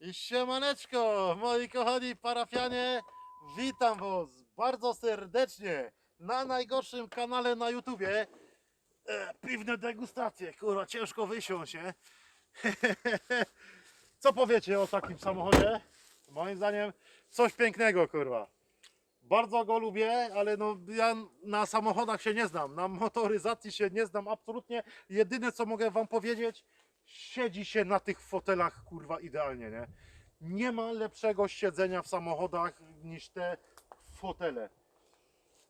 I siemaneczko, moi kochani parafianie, witam was bardzo serdecznie na najgorszym kanale na YouTubie. E, piwne degustacje, kurwa, ciężko wysiąść, nie? Co powiecie o takim samochodzie? Moim zdaniem coś pięknego, kurwa. Bardzo go lubię, ale no ja na samochodach się nie znam, na motoryzacji się nie znam absolutnie. Jedyne co mogę wam powiedzieć, siedzi się na tych fotelach kurwa idealnie, nie? Nie ma lepszego siedzenia w samochodach niż te fotele.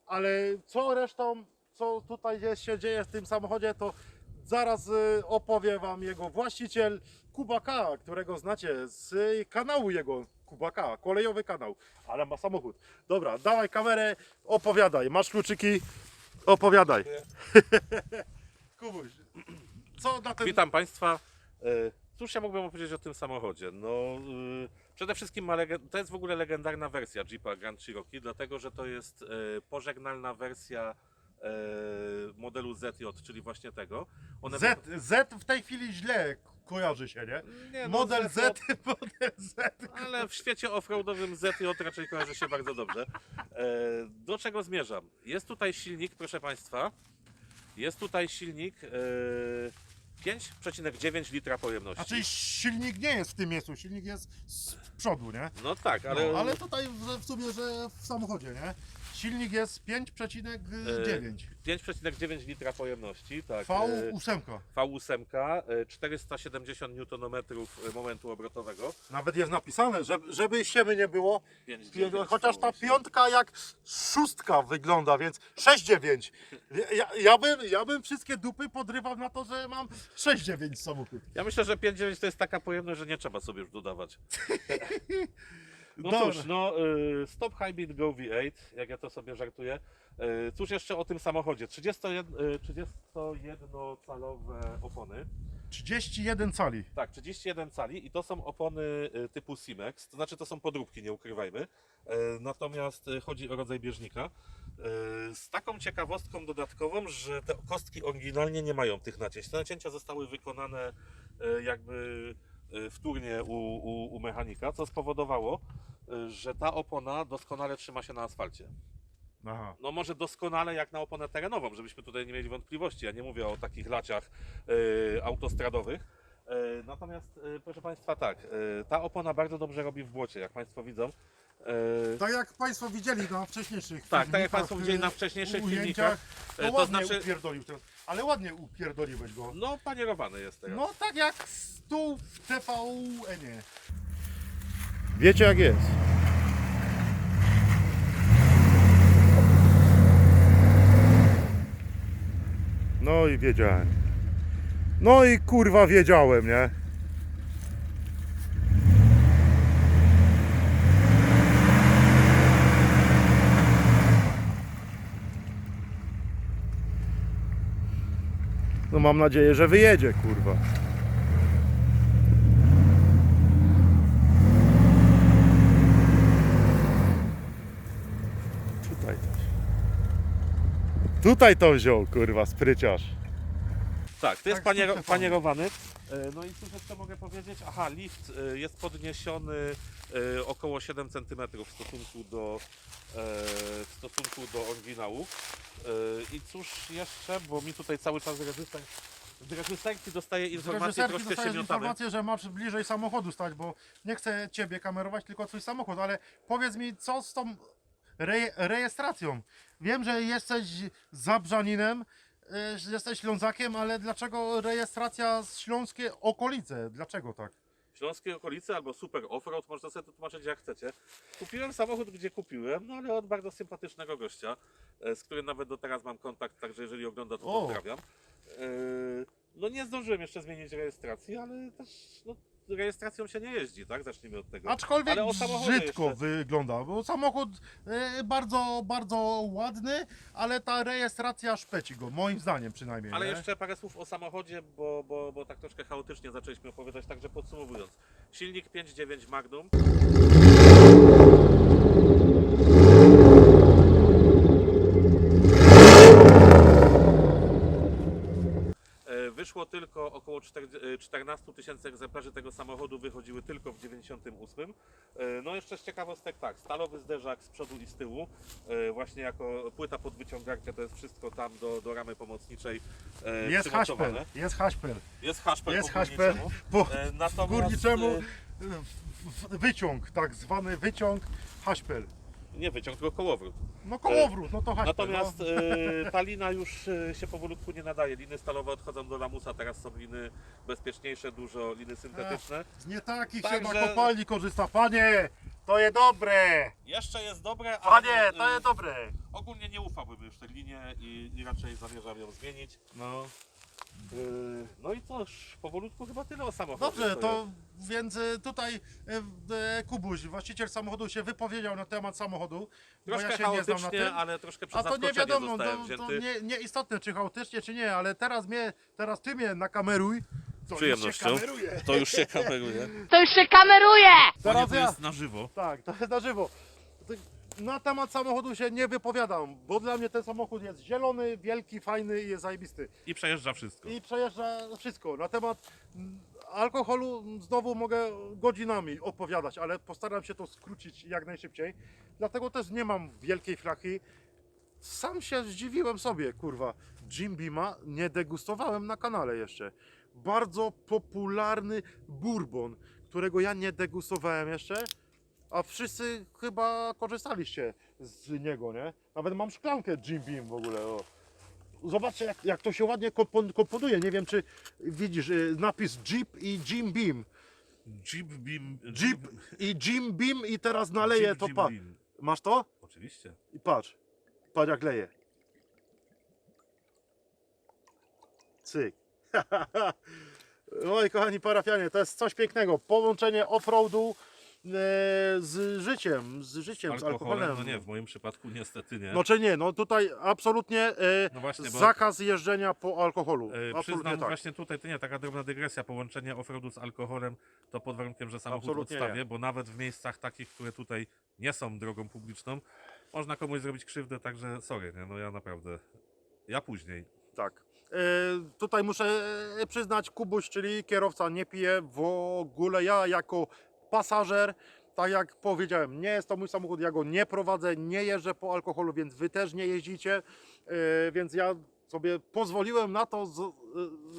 Ale co resztą, co tutaj jest, się dzieje w tym samochodzie, to zaraz y, opowie wam jego właściciel Kubaka, którego znacie z kanału jego Kubaka, kolejowy kanał, ale ma samochód. Dobra, dawaj kamerę, opowiadaj, masz kluczyki, opowiadaj. Kubuś, co na ten... Witam Państwa. E, Cóż ja mógłbym opowiedzieć o tym samochodzie? No, e, przede wszystkim ma to jest w ogóle legendarna wersja Jeepa Grand Cherokee, dlatego że to jest e, pożegnalna wersja modelu ZJ, czyli właśnie tego. One Z, Z w tej chwili źle kojarzy się, nie? Nie, no, Model ZJ, Z, model Z. Ale w świecie offroadowym ZJ raczej kojarzy się bardzo dobrze. Do czego zmierzam? Jest tutaj silnik, proszę Państwa. Jest tutaj silnik 5,9 litra pojemności. A czyli silnik nie jest w tym miejscu, silnik jest z przodu, nie? No tak, ale, no, ale tutaj w, w sumie, że w samochodzie, nie? Silnik jest 5,9 5,9 litra pojemności, tak. e, V8. V8, e, 470 Nm momentu obrotowego. Nawet jest napisane, żeby, żeby siemy nie było. 5,9 Chociaż ta V8. piątka jak szóstka wygląda, więc 6,9. Ja, ja, bym, ja bym wszystkie dupy podrywał na to, że mam 6,9 samochód. Ja myślę, że 5,9 to jest taka pojemność, że nie trzeba sobie już dodawać. No Dobra. cóż, no y, Stop Hybrid Go V8, jak ja to sobie żartuję. Y, Cóż jeszcze o tym samochodzie? 31, y, 31-calowe opony. 31 cali. Tak, 31 cali i to są opony y, typu Simex, to znaczy to są podróbki, nie ukrywajmy. Y, Natomiast y, chodzi o rodzaj bieżnika. Y, Z taką ciekawostką dodatkową, że te kostki oryginalnie nie mają tych nacięć. Te nacięcia zostały wykonane y, jakby y, wtórnie u, u, u mechanika, co spowodowało, y, że ta opona doskonale trzyma się na asfalcie. Aha. No może doskonale jak na oponę terenową, żebyśmy tutaj nie mieli wątpliwości. Ja nie mówię o takich laciach e, autostradowych. E, natomiast, proszę Państwa, tak, ta opona bardzo dobrze robi w błocie, jak Państwo widzą. Tak jak Państwo widzieli na wcześniejszych tak, tak jak filmikach, Państwo widzieli na y, wcześniejszych ujęciach, filmikach. to, to ładnie znaczy, upierdolił teraz. Ale ładnie upierdoliłeś go. no panierowany jest teraz. No tak jak stół w TVN-ie. Wiecie jak jest. No i wiedziałem. No i kurwa wiedziałem, nie? Mam nadzieję, że wyjedzie, kurwa. Tutaj to. Tutaj to wziął, kurwa, spryciarz. Tak, to jest Tak, paniero, super panierowany. E, No i cóż jeszcze mogę powiedzieć? Aha, lift e, jest podniesiony e, około 7 cm w stosunku do, w stosunku do oryginału. I cóż jeszcze, bo mi tutaj cały czas rezystent, z Reżyserki troszkę się dostajesz miotamy. informację, że masz bliżej samochodu stać, bo nie chcę ciebie kamerować, tylko twój samochód, ale powiedz mi, co z tą re rejestracją? Wiem, że jesteś Zabrzaninem, jesteś Ślązakiem, ale dlaczego rejestracja z Śląskie okolice? Dlaczego tak? Śląskie okolice albo super offroad, można sobie to tłumaczyć jak chcecie. Kupiłem samochód, gdzie kupiłem, no ale od bardzo sympatycznego gościa, e, z którym nawet do teraz mam kontakt, także jeżeli ogląda, to O. pozdrawiam. E, No nie zdążyłem jeszcze zmienić rejestracji, ale też no, rejestracją się nie jeździ, tak? Zacznijmy od tego. Aczkolwiek Ale o samochodzie brzydko jeszcze. wygląda, bo samochód y, bardzo, bardzo ładny, ale ta rejestracja szpeci go, moim zdaniem przynajmniej. Ale nie? jeszcze parę słów o samochodzie, bo, bo, bo tak troszkę chaotycznie zaczęliśmy opowiadać, także podsumowując. Silnik 5.9 Magnum. E, Wyszło wyszło tylko około 4 14 tysięcy egzemplarzy tego samochodu, wychodziły tylko w 98. E, No jeszcze z ciekawostek tak, stalowy zderzak z przodu i z tyłu, e, właśnie jako płyta pod wyciągarkę, to jest wszystko tam do, do ramy pomocniczej e, Jest haszper, jest haszper. Jest haszper Jest po górniczemu. po E, Natomiast, górniczemu e, wyciąg, tak zwany wyciąg haszper. Nie wyciąg, tylko kołowrót. No kołowrót, no to haszper. Natomiast no. e, ta lina już e, się powolutku nie nadaje. Liny stalowe odchodzą do lamusa, teraz są liny bezpieczniejsze, dużo liny syntetyczne. Z nie takich się Także- na kopalni korzysta. Panie, to jest dobre. Jeszcze jest dobre, ale Panie, to e, jest dobre. ogólnie nie ufałbym już tej linie i, i raczej zamierzam ją zmienić. No. E, no i cóż, powolutku chyba tyle o samochodzie. Dobrze, to więc y, tutaj y, y, Kubuś, właściciel samochodu się wypowiedział na temat samochodu, bo Troszkę ja się nie znam na chaotycznie, tym. ale troszkę przez A to nie zaskoczenie wiadomo, zostałem to, to wzięty. nie, nie istotne czy chaotycznie czy nie, ale teraz mnie, teraz ty mnie nakameruj. To już się przyjemnością. kameruje. To już się kameruje. To już się kameruje! Teraz to ja. jest na żywo. Tak, to jest na żywo. Ty- Na temat samochodu się nie wypowiadam, bo dla mnie ten samochód jest zielony, wielki, fajny i jest zajebisty. I przejeżdża wszystko. I przejeżdża wszystko. Na temat mm, alkoholu mm, znowu mogę godzinami opowiadać, ale postaram się to skrócić jak najszybciej. Dlatego też nie mam wielkiej flachy. Sam się zdziwiłem sobie, kurwa. Jim Beama nie degustowałem na kanale jeszcze. Bardzo popularny bourbon, którego ja nie degustowałem jeszcze, a wszyscy chyba korzystaliście z niego, nie? Nawet mam szklankę Jim Beam w ogóle. O. Zobaczcie, jak, jak to się ładnie kompon- komponuje. Nie wiem, czy widzisz y, napis Jeep i Jim Beam. Jeep Beam. Jeep i Jim Beam i teraz naleję Jeep to. Jim Pa. Beam. Masz to? Oczywiście. I patrz. Patrz jak leje. Cyk. Oj, kochani parafianie, to jest coś pięknego. Połączenie offroadu z życiem, z życiem, z alkoholem. No nie, w moim przypadku niestety nie. No czy nie, no tutaj absolutnie e, No właśnie, zakaz jeżdżenia po alkoholu. E, absolutnie Przyznam tak. właśnie tutaj, to nie, taka drobna dygresja, połączenie offroadu z alkoholem to pod warunkiem, że samochód Absolutnie odstawię, nie. bo nawet w miejscach takich, które tutaj nie są drogą publiczną, można komuś zrobić krzywdę, także sorry, nie, no ja naprawdę, ja później. Tak. E, tutaj muszę e, przyznać, Kubuś, czyli kierowca, nie pije w ogóle. Ja jako pasażer, tak jak powiedziałem, nie jest to mój samochód, ja go nie prowadzę, nie jeżdżę po alkoholu, więc wy też nie jeździcie. E, więc ja sobie pozwoliłem na to,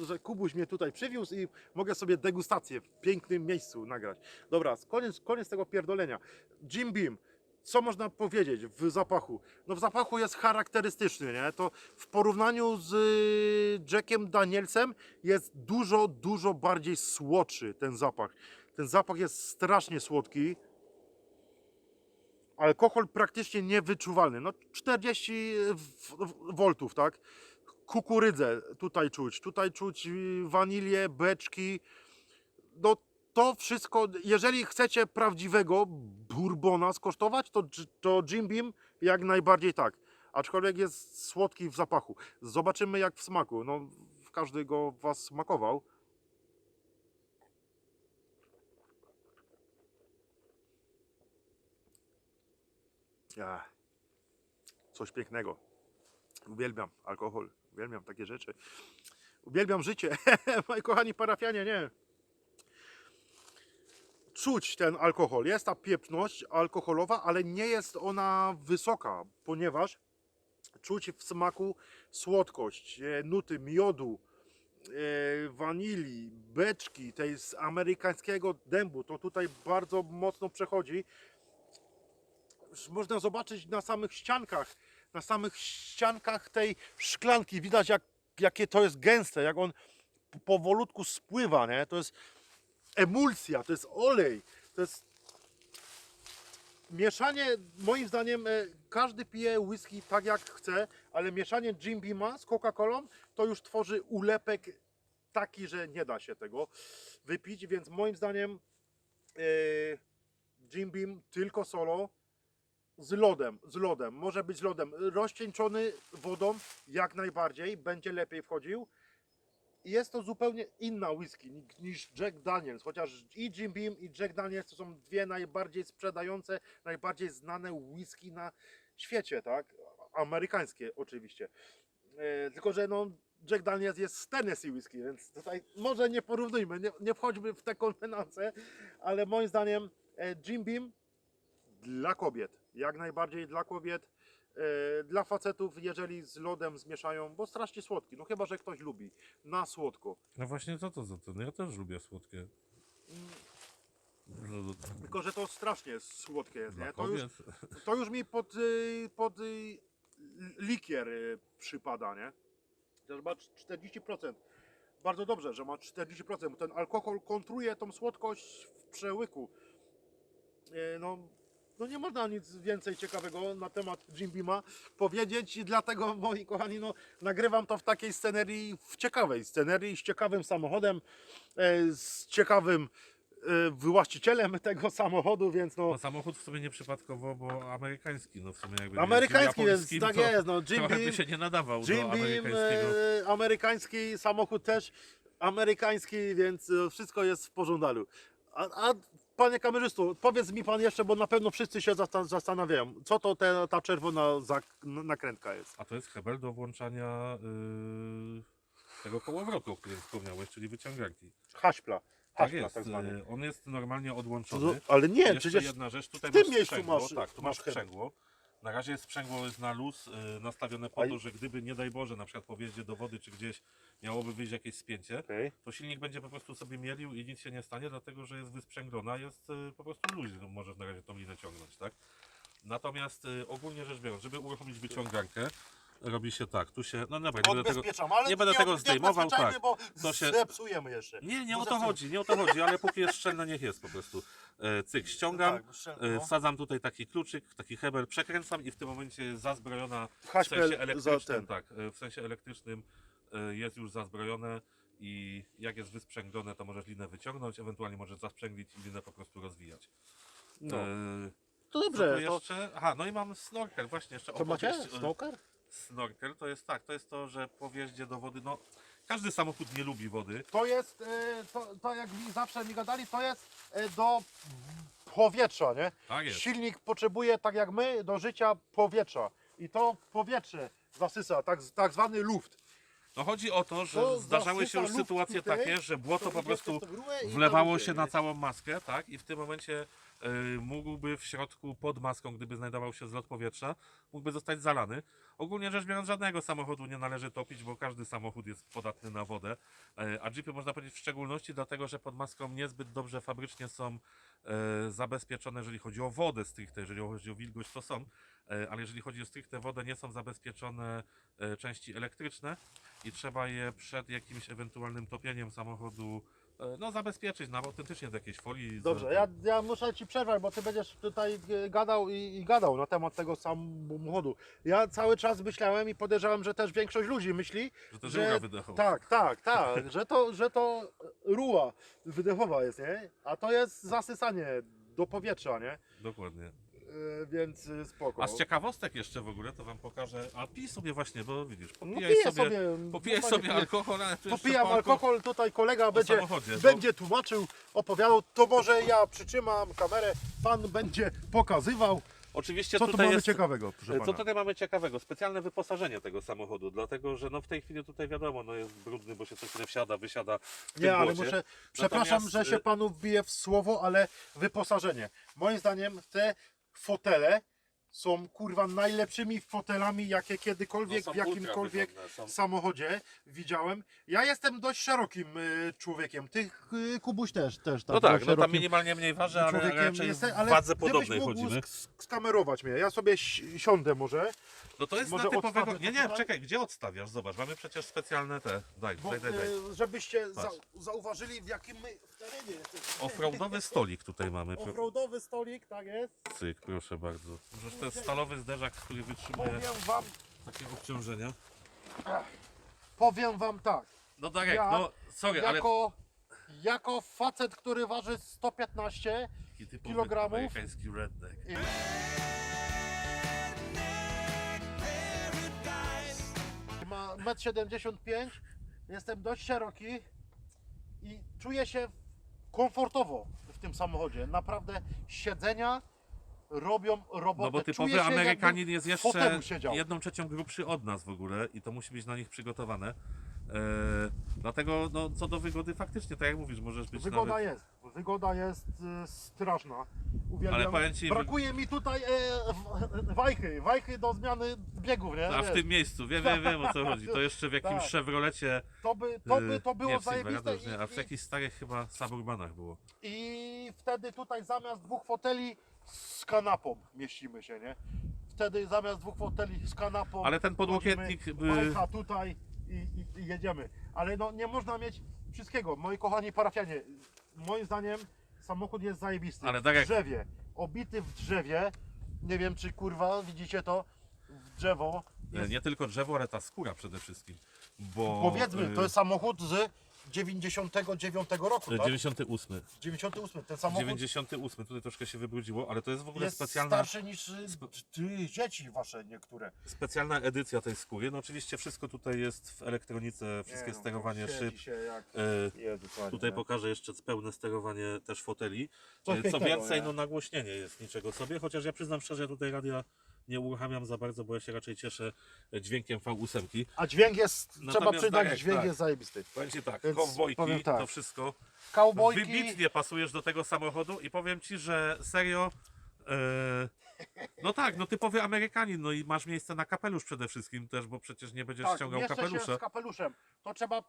e, że Kubuś mnie tutaj przywiózł i mogę sobie degustację w pięknym miejscu nagrać. Dobra, koniec, koniec tego pierdolenia. Jim Beam. Co można powiedzieć w zapachu? No w zapachu jest charakterystyczny, nie? To w porównaniu z y, Jackiem Danielsem jest dużo, dużo bardziej słodszy ten zapach. Ten zapach jest strasznie słodki. Alkohol praktycznie niewyczuwalny. No 40 w- w- voltów, tak? Kukurydzę tutaj czuć. Tutaj czuć wanilię, beczki. No to wszystko, jeżeli chcecie prawdziwego bourbona skosztować, to, to Jim Beam jak najbardziej tak. Aczkolwiek jest słodki w zapachu. Zobaczymy jak w smaku. No, każdy go was smakował. Coś pięknego. Uwielbiam alkohol. Uwielbiam takie rzeczy. Uwielbiam życie. Moi kochani parafianie, nie czuć ten alkohol. Jest ta pieprzność alkoholowa, ale nie jest ona wysoka, ponieważ czuć w smaku słodkość, e, nuty miodu, e, wanilii, beczki, tej z amerykańskiego dębu. To tutaj bardzo mocno przechodzi. Można zobaczyć na samych ściankach, na samych ściankach tej szklanki. Widać jak, jakie to jest gęste, jak on powolutku spływa, nie? To jest emulsja, to jest olej, to jest mieszanie, moim zdaniem e, każdy pije whisky tak jak chce, ale mieszanie Jim Beama z Coca-Colą to już tworzy ulepek taki, że nie da się tego wypić, więc moim zdaniem e, Jim Beam tylko solo z lodem, z lodem, może być z lodem, rozcieńczony wodą jak najbardziej, będzie lepiej wchodził, jest to zupełnie inna whisky ni- niż Jack Daniels, chociaż i Jim Beam i Jack Daniels to są dwie najbardziej sprzedające, najbardziej znane whisky na świecie, tak? Amerykańskie oczywiście. E, tylko, że no, Jack Daniels jest z Tennessee whisky, więc tutaj może nie porównujmy, nie, nie wchodźmy w te konwenacje, ale moim zdaniem e, Jim Beam dla kobiet, jak najbardziej dla kobiet, e, dla facetów, jeżeli z lodem zmieszają, bo strasznie słodki, no chyba, że ktoś lubi, na słodko. No właśnie co to za to? No ja też lubię słodkie. No, Tylko, że to strasznie słodkie jest, nie? To już, to już mi pod, y, pod y, likier y, przypada, nie? Też ma 40%. Bardzo dobrze, że ma 40%, bo ten alkohol kontruje tą słodkość w przełyku. No, no nie można nic więcej ciekawego na temat Jim Beama powiedzieć i dlatego moi kochani, no nagrywam to w takiej scenerii, w ciekawej scenerii, z ciekawym samochodem, e, z ciekawym e, właścicielem tego samochodu, więc no No samochód w sumie nieprzypadkowo, bo amerykański, no w sumie jakby amerykański, japońskim, tak to jest, no Jim Beam, się nie nadawał Jim do Beam, amerykańskiego. e, amerykański samochód też amerykański, więc e, wszystko jest w pożądaniu. A, a panie kamerzystu, powiedz mi pan jeszcze, bo na pewno wszyscy się zasta- zastanawiają, co to te, ta czerwona nakrętka jest. A to jest hebel do włączania yy, tego kołowrotu, o którym wspomniałeś, czyli wyciągarki. Haśpla, Tak jest. tak yy, On jest normalnie odłączony. ale nie, Jeszcze przecież jedna rzecz, tutaj w tym masz miejscu sprzęgło, masz- tak, tu masz sprzęgło. Na razie jest sprzęgło jest na luz, yy, nastawione po to, że gdyby nie daj Boże, na przykład po wjeździe do wody czy gdzieś miałoby wyjść jakieś spięcie, Okej. to silnik będzie po prostu sobie mielił i nic się nie stanie, dlatego że jest wysprzęglona, jest y, po prostu luźny, no, możesz na razie tą linę ciągnąć, tak? Natomiast y, ogólnie rzecz biorąc, żeby uruchomić wyciągarkę, robi się tak, tu się, no dobra, nie będę tego, Odbezpieczam, ale nie będę tego zdejmował, odbezpieczajmy, tak. bo To się- zepsujemy jeszcze. nie, nie o to zepsuję. chodzi, nie o to chodzi, ale póki jest szczelne, niech jest po prostu. E, cyk, ściągam, Tak, szczel- e, no. wsadzam tutaj taki kluczyk, taki hebel, przekręcam i w tym momencie jest zazbrojona w Haśpel sensie za elektrycznym, ten. tak, e, w sensie elektrycznym e, jest już zazbrojone i jak jest wysprzęglone, to możesz linę wyciągnąć, ewentualnie możesz zasprzęglić i linę po prostu rozwijać. No. E, To dobrze, to, jeszcze? Aha, no i mam snorkel, właśnie jeszcze to macie? Snoker? Snorkel to jest tak, to jest to, że po wjeździe do wody, no każdy samochód nie lubi wody, To jest, e, to, to jak mi zawsze mi gadali, to jest e, do powietrza, nie? tak jest. Silnik potrzebuje, tak jak my, do życia powietrza. I to powietrze zasysa, tak, tak zwany luft. No chodzi o to, że zdarzały się już sytuacje takie, że błoto to po prostu wlewało się na całą maskę, tak? I w tym momencie y, mógłby w środku pod maską, gdyby znajdował się zlot powietrza, mógłby zostać zalany. Ogólnie rzecz biorąc, żadnego samochodu nie należy topić, bo każdy samochód jest podatny na wodę. E, A jeepy można powiedzieć w szczególności dlatego, że pod maską niezbyt dobrze fabrycznie są e, zabezpieczone, jeżeli chodzi o wodę stricte, jeżeli chodzi o wilgoć, to są. E, Ale jeżeli chodzi o stricte wodę, nie są zabezpieczone e, części elektryczne i trzeba je przed jakimś ewentualnym topieniem samochodu e, no, zabezpieczyć na autentycznie do jakiejś folii. z- Dobrze, ja, ja muszę Ci przerwać, bo Ty będziesz tutaj gadał i, i gadał na temat tego samochodu. Ja cały czas myślałem i podejrzewam, że też większość ludzi myśli, Że to że- wydechowa. tak, tak, tak, że to, że to ruła wydechowa jest, nie? A to jest zasysanie do powietrza, nie? Dokładnie. E, więc e, spoko. A z ciekawostek jeszcze w ogóle to wam pokażę. A pij sobie właśnie, bo widzisz, no popijaj piję sobie, sobie, popijaj no, sobie alkohol, ale tu jeszcze Popijam po alko- alkohol, tutaj kolega będzie, samochodzie. no. będzie tłumaczył, opowiadał, to może ja przytrzymam kamerę, pan będzie pokazywał, Oczywiście co tu tutaj mamy jest... ciekawego, proszę Co pana. tutaj mamy ciekawego? Specjalne wyposażenie tego samochodu, dlatego że no w tej chwili tutaj wiadomo, no jest brudny, bo się co chwilę wsiada, wysiada w tym Nie, ale błocie. muszę, przepraszam, Natomiast, że się y- panu wbije w słowo, ale wyposażenie. Moim zdaniem te fotele są kurwa najlepszymi fotelami, jakie kiedykolwiek No, w jakimkolwiek są- samochodzie widziałem. Ja jestem dość szerokim y, człowiekiem. Ty, y, Kubuś też, też tak. No tak, no tam minimalnie mniej waży, ale raczej jestem, ale wadze podobnej chodzimy. sk- skamerować mnie. Ja sobie si- siądę może, No to jest Może na typowego... Nie, nie, tutaj? czekaj, gdzie odstawiasz? Zobacz, mamy przecież specjalne te... Daj, bo, daj, daj, daj. y, żebyście za, zauważyli w jakim my. Offroadowy stolik tutaj mamy. Offroadowy stolik, tak jest. Cyk, proszę bardzo. Przecież to jest stalowy zderzak, który wytrzymuje Powiem wam, takie obciążenia. powiem wam tak. No Darek, Ja no sorry, ale... Jako, jako facet, który waży 115 Taki typowy kilogramów. amerykański redneck. ma 1,75 m, jestem dość szeroki i czuję się komfortowo w tym samochodzie. Naprawdę siedzenia robią robotę. No bo Czuję typowy się, Amerykanin jest w jeszcze fotelu siedział. jedną trzecią grubszy od nas w ogóle i to musi być na nich przygotowane. Dlatego no, co do wygody faktycznie, tak jak mówisz, możesz być Wygoda nawet... jest, wygoda jest e, straszna. Uwielbiam. Ale powiem ci, Brakuje mi tutaj e, w- wajchy, wajchy do zmiany biegów, nie? A w Wiesz, tym miejscu, wiem, wiem, wiem o co chodzi. To jeszcze w jakimś Tak. Chevrolecie, To by to, by, to yy, było nie w zajebiste Silverado, nie, a w i, jakichś starych chyba Suburbanach było. i, i wtedy tutaj zamiast dwóch foteli z kanapą mieścimy się, nie? Wtedy zamiast dwóch foteli z kanapą Ale ten podłokietnik Wajcha tutaj i, i, i jedziemy. Ale no nie można mieć wszystkiego. Moi kochani parafianie, moim zdaniem samochód jest zajebisty. Ale tak w jak- drzewie, obity w drzewie. Nie wiem czy kurwa widzicie to w drzewo. Jest, Nie tylko drzewo, ale ta skóra przede wszystkim. Bo, Powiedzmy, to jest samochód z 99 roku, tak? 98. 98. Ten samochód 98, tutaj troszkę się wybrudziło, ale to jest w ogóle jest specjalna, starszy niż y, ty, dzieci wasze niektóre. specjalna edycja tej skóry. No oczywiście wszystko tutaj jest w elektronice, wszystkie Nie no, sterowanie siedzi szyb. Się jak... Yy, Jezu, panie, Tutaj nie? pokażę jeszcze pełne sterowanie też foteli. Coś Co pięknego, więcej, nie? no nagłośnienie jest niczego sobie, chociaż ja przyznam szczerze, tutaj radia nie uruchamiam za bardzo, bo ja się raczej cieszę dźwiękiem V8. A dźwięk jest, trzeba Natomiast przyznać, Darek, dźwięk tak. jest zajebisty. Ci tak, Więc kowbojki, tak. to wszystko. Cowboyki, Wybitnie pasujesz do tego samochodu i powiem Ci, że serio... e, no tak, no typowy Amerykanin, no i masz miejsce na kapelusz przede wszystkim też, bo przecież nie będziesz tak, ściągał mieszczę się kapelusza. z kapeluszem. To trzeba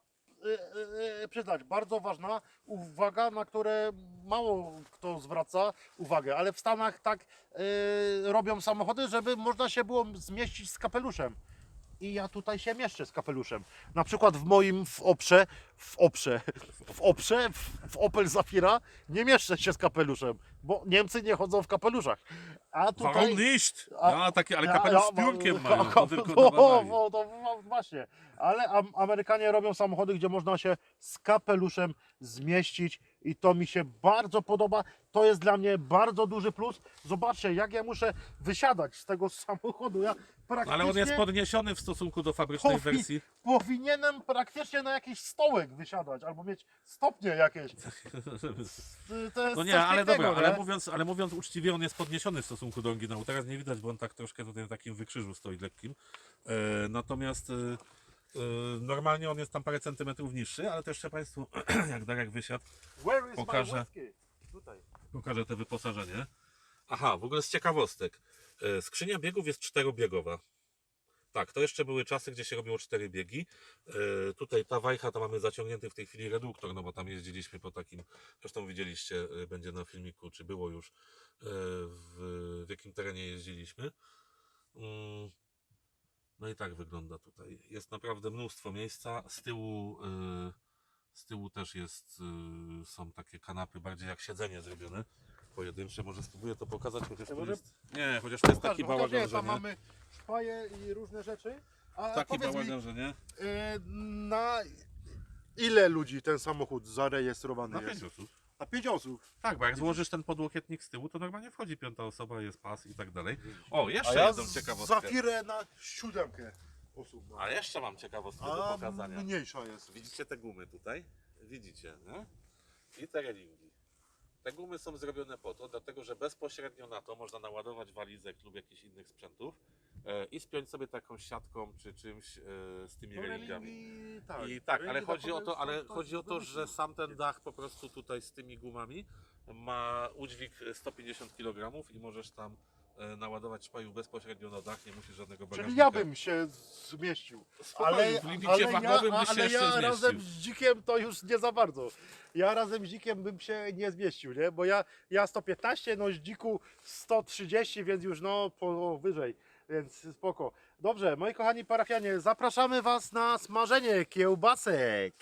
przyznać, bardzo ważna uwaga, na które mało kto zwraca uwagę, ale w Stanach tak y, robią samochody, żeby można się było zmieścić z kapeluszem. I ja tutaj się mieszczę z kapeluszem. Na przykład w moim w oprze, w oprze, w oprze, w, w Opel Zafira nie mieszczę się z kapeluszem, bo Niemcy nie chodzą w kapeluszach. A tutaj... Warum nicht? A- Ja, takie, ale kapelusz ja z piórkiem mam- mają, to tylko no, no, to no, właśnie. Ale am, Amerykanie robią samochody, gdzie można się z kapeluszem zmieścić i to mi się bardzo podoba. To jest dla mnie bardzo duży plus. Zobaczcie, jak ja muszę wysiadać z tego samochodu. Ja praktycznie Ale on jest podniesiony w stosunku do fabrycznej powi- wersji. powinienem praktycznie na jakiś stołek wysiadać albo mieć stopnie jakieś. To jest No nie, coś ale pięknego, dobra, ale mówiąc, ale mówiąc uczciwie, on jest podniesiony w stosunku do oryginału. Teraz nie widać, bo on tak troszkę tutaj na takim wykrzyżu stoi lekkim. E, natomiast e, e, normalnie on jest tam parę centymetrów niższy, ale to jeszcze Państwu, jak Darek wysiadł, Where is pokażę. my whisky? Tutaj. pokażę te wyposażenie. Aha, w ogóle z ciekawostek. E, Skrzynia biegów jest czterobiegowa. Tak, to jeszcze były czasy, gdzie się robiło cztery biegi. E, tutaj ta wajcha to mamy zaciągnięty w tej chwili reduktor, no bo tam jeździliśmy po takim, zresztą widzieliście, e, będzie na filmiku, czy było już, w, w jakim terenie jeździliśmy. Mm, No i tak wygląda tutaj. Jest naprawdę mnóstwo miejsca. Z tyłu, z tyłu też jest, są takie kanapy, bardziej jak siedzenie zrobione. Pojedyncze, może spróbuję to pokazać, chociaż może- jest, nie, chociaż to jest taki bałagan, że nie. mamy szpaje i różne rzeczy. A Taki powiedz mi, bałagan, że nie. y, na ile ludzi ten samochód zarejestrowany Na jest? pięć osób. Na pięć osób. Tak, bo jak złożysz ten podłokietnik z tyłu, to normalnie wchodzi piąta osoba, jest pas i tak dalej. O, jeszcze ja jedną ciekawostkę. Zafirę na siódemkę osób. mam. A jeszcze mam ciekawostkę do A pokazania. mniejsza jest. Widzicie te gumy tutaj? Widzicie, nie? I te relingi. Te gumy są zrobione po to, dlatego że bezpośrednio na to można naładować walizek lub jakichś innych sprzętów e, i spiąć sobie taką siatką czy czymś e, z tymi No, relingami. tak. I tak, ale chodzi o to, ale chodzi o to, że sam ten dach po prostu tutaj z tymi gumami ma udźwig 150 kg i możesz tam e, naładować szpaju bezpośrednio na dach, nie musisz żadnego bagażnika. Czyli ja bym się zmieścił. Spokojnie, Ale, w limicie ale, ja, wagowym byś się ale jeszcze ja zmieścił. razem z dzikiem to już nie za bardzo. Ja razem z dzikiem bym się nie zmieścił, nie? Bo ja, ja 115, no z dziku 130, więc już no powyżej, więc spoko. Dobrze, moi kochani parafianie, zapraszamy Was na smażenie kiełbasek.